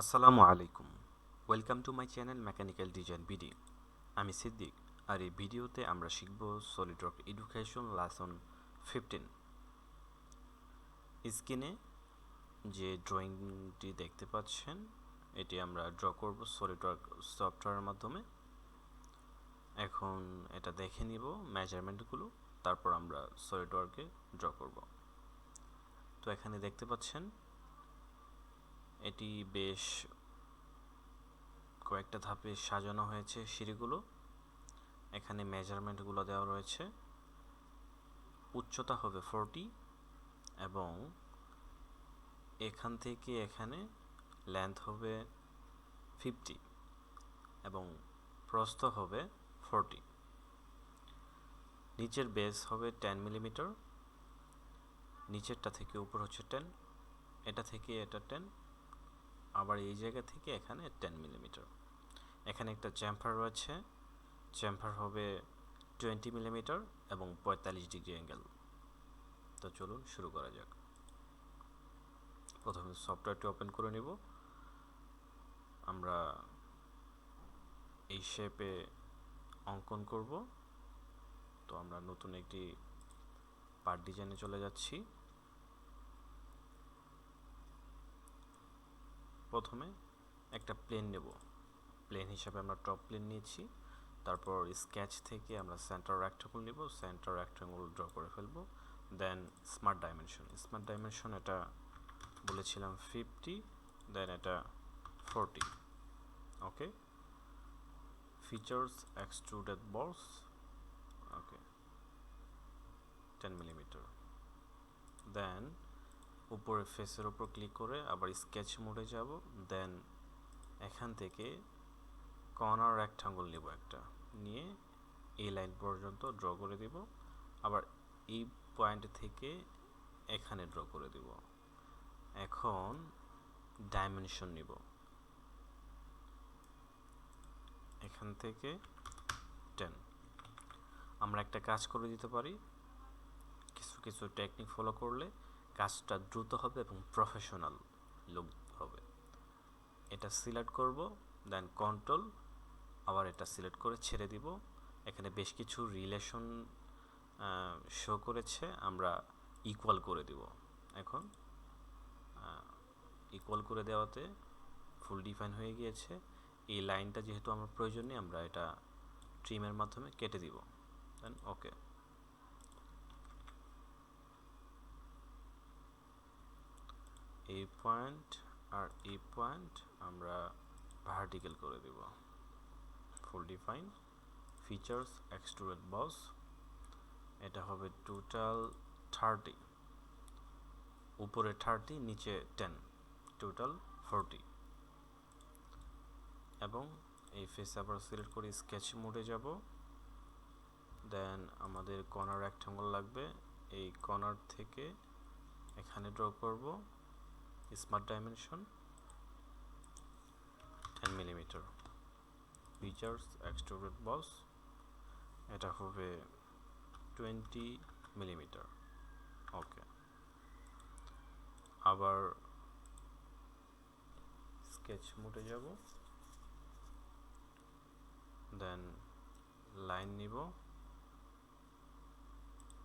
আসসালামু আলাইকুম। Welcome to my channel mechanical design BD আমি সিদ্দিক, আর এই ভিডিওতে আমরা শিখব সলিডওয়ার্ক এডুকেশন লেসন ফিফটিন স্ক্রিনে যে ড্রয়িংটি দেখতে পাচ্ছেন, এটি আমরা ড্র করব সলিডওয়ার্ক সফটওয়্যারের মাধ্যমে। এখন এটা দেখে নিব মেজারমেন্টগুলো তারপর আমরা সলিড ওয়ার্কে ড্র করব। তো এখানে দেখতে পাচ্ছেন এটি বেশ কয়েকটা ধাপে সাজানো হয়েছে সিঁড়িগুলো। এখানে মেজারমেন্টগুলো দেওয়া রয়েছে। উচ্চতা হবে ফোরটি এবং এখান থেকে এখানে লেন্থ হবে ফিফটি এবং প্রস্থ হবে ফোরটি নিচের বেস হবে টেন মিলিমিটার নিচেরটা থেকে উপর হচ্ছে টেন এটা থেকে এটা টেন আবার এই জায়গা থেকে এখানে টেন মিলিমিটার এখানে একটা চ্যাম্পার রয়েছে। চ্যাম্পার হবে টোয়েন্টি মিলিমিটার এবং পঁয়তাল্লিশ ডিগ্রি অ্যাঙ্গেল তো চলুন শুরু করা যাক। প্রথমে সফটওয়্যারটি ওপেন করে নিব। আমরা এই শেপে অঙ্কন করব। তো আমরা নতুন একটি পার্ট ডিজাইনে চলে যাচ্ছি। প্রথমে একটা প্লেন নেব। প্লেন হিসাবে আমরা টপ প্লেন নিয়েছি। তারপর স্কেচ থেকে আমরা সেন্টার রেক্টাঙ্গল নিব। সেন্টার রেক্টাঙ্গল ড্র করে ফেলব। Then smart dimension smart dimension এটা বলেছিলাম ফিফটি দেন এটা ফোরটি ওকে ফিচার্স এক্সট্রুডেড বলস ওকে টেন মিলিমিটার দেন উপরে ফেসের উপর ক্লিক করে আবার স্কেচ মোডে যাব দেন এখান থেকে কর্নার রেক্টাঙ্গল নেব একটা, নিয়ে এই লাইন পর্যন্ত ড্র করে দেব, আবার এই পয়েন্ট থেকে এখানে ড্র করে দেব। এখন ডাইমেনশন নিব। এখান থেকে টেন আমরা একটা কাজ করে দিতে পারি, কিছু কিছু টেকনিক ফলো করলে কাজটা দ্রুত হবে এবং প্রফেশনাল লুক হবে। এটা সিলেক্ট করব দেন কন্ট্রোল আবার এটা সিলেক্ট করে ছেড়ে দিব। এখানে বেশ কিছু রিলেশন শো করেছে, আমরা ইকুয়াল করে দিব। এখন ইকুয়াল করে দেওয়াতে ফুল ডিফাইন হয়ে গিয়েছে। এই লাইনটা যেহেতু আমার প্রয়োজন নেই, আমরা এটা ট্রিমের মাধ্যমে কেটে দিব। দেন ওকে এই পয়েন্ট আর এই পয়েন্ট আমরা ভার্টিক্যাল করে দেব। Full define features extruded boss এটা হবে টোটাল থার্টি উপরে থার্টি নিচে টেন টোটাল ফোরটি এবং এই ফেস আবার সিলেক্ট করে স্কেচ মোডে যাব। দেন আমাদের কর্নার রেক্টাঙ্গল লাগবে। এই কর্নার থেকে এখানে ড্র করব। Smart dimension ten millimetre features extruded boss এটা হবে টোয়েন্টি মিলিমিটার ওকে আবার স্কেচ মোডে যাব দেন লাইন নিব,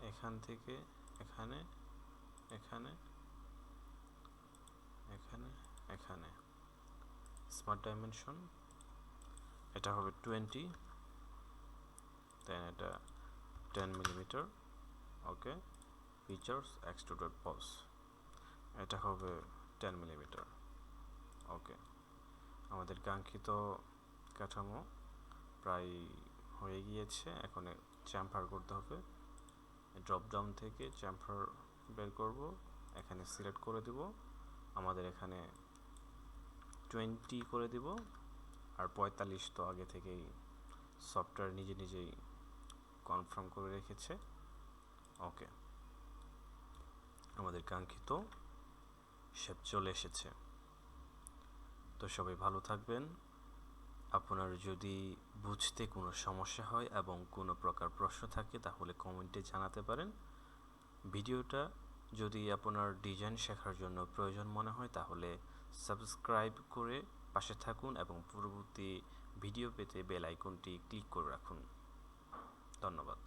এখান থেকে এখানে এখানে এখানে এখানে। স্মার্ট ডাইমেনশন এটা হবে টোয়েন্টি দেন এটা ten millimetre okay features extruded boss এটা হবে টেন মিলিমিটার ওকে আমাদের কাঙ্ক্ষিত কাঠামো প্রায় হয়ে গিয়েছে, এখন চ্যাম্পার করতে হবে। ড্রপ ডাউন থেকে চ্যাম্পার বের করব, এখানে সিলেক্ট করে দিব। আমাদের এখানে টোয়েন্টি করে দিব। আর পঁয়তাল্লিশ তো আগে থেকেই সফটওয়্যার নিজে নিজেই কনফার্ম করে রেখেছে। ওকে আমাদের কাঙ্ক্ষিত শেপ চলে এসেছে। তো সবাই ভালো থাকবেন। আপনার যদি বুঝতে কোনো সমস্যা হয় এবং কোনো প্রকার প্রশ্ন থাকে, তাহলে কমেন্টে জানাতে পারেন। ভিডিওটা যদি আপনার ডিজাইন শেখার জন্য প্রয়োজন মনে হয়, তাহলে সাবস্ক্রাইব করে পাশে থাকুন এবং পরবর্তী ভিডিও পেতে বেল আইকনটি ক্লিক করে রাখুন। ধন্যবাদ।